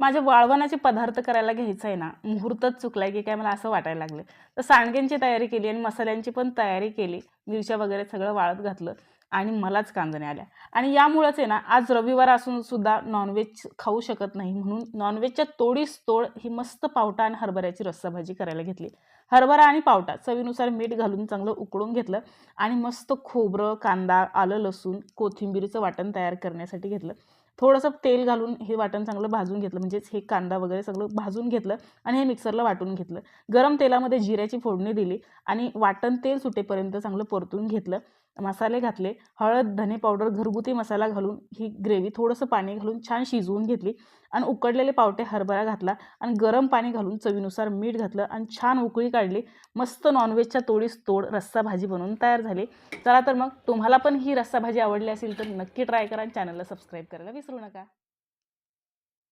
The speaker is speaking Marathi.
माझ्या वाळवणाचे पदार्थ करायला घ्यायचं आहे ना मुहूर्तच चुकलाय की काय मला असं वाटायला लागलं. तर सांडग्यांची तयारी केली आणि मसाल्यांची पण तयारी केली मिरच्या वगैरे सगळं वाळत घातलं. आणि मलाच कांजण्या आल्या. आणि यामुळंच आहे ना आज रविवार असून सुद्धा नॉनव्हेज खाऊ शकत नाही म्हणून नॉनव्हेजच्या तोडीस तोड ही मस्त पावटा आणि हरभऱ्याची रस्साभाजी करायला घेतली. हरभरा आणि पावटा चवीनुसार मीठ घालून चांगलं उकळून घेतलं आणि मस्त खोबरं कांदा आलं लसूण कोथिंबीरीचं वाटण तयार करण्यासाठी घेतलं. थोडंसं तेल घालून हे वाटण चांगलं भाजून घेतलं म्हणजेच हे कांदा वगैरे सगळं भाजून घेतलं आणि हे मिक्सरला वाटून घेतलं. गरम तेलामध्ये जिऱ्याची फोडणी दिली आणि वाटण तेल सुटेपर्यंत चांगलं परतून घेतलं. मसाले घातले हळद धने पावडर घरगुती मसाला घालून ही ग्रेव्ही थोडंसं पाणी घालून छान शिजवून घेतली आणि उकडलेले पावटे हरभरा घातला आणि गरम पाणी घालून चवीनुसार मीठ घातलं आणि छान उकळी काढली. मस्त नॉनव्हेजच्या तोडीस तोड रस्सा भाजी बनवून तयार झाली. चला तर मग तुम्हाला पण ही रस्सा भाजी आवडली असेल तर नक्की ट्राय करा आणि चॅनलला सबस्क्राईब करायला विसरू नका.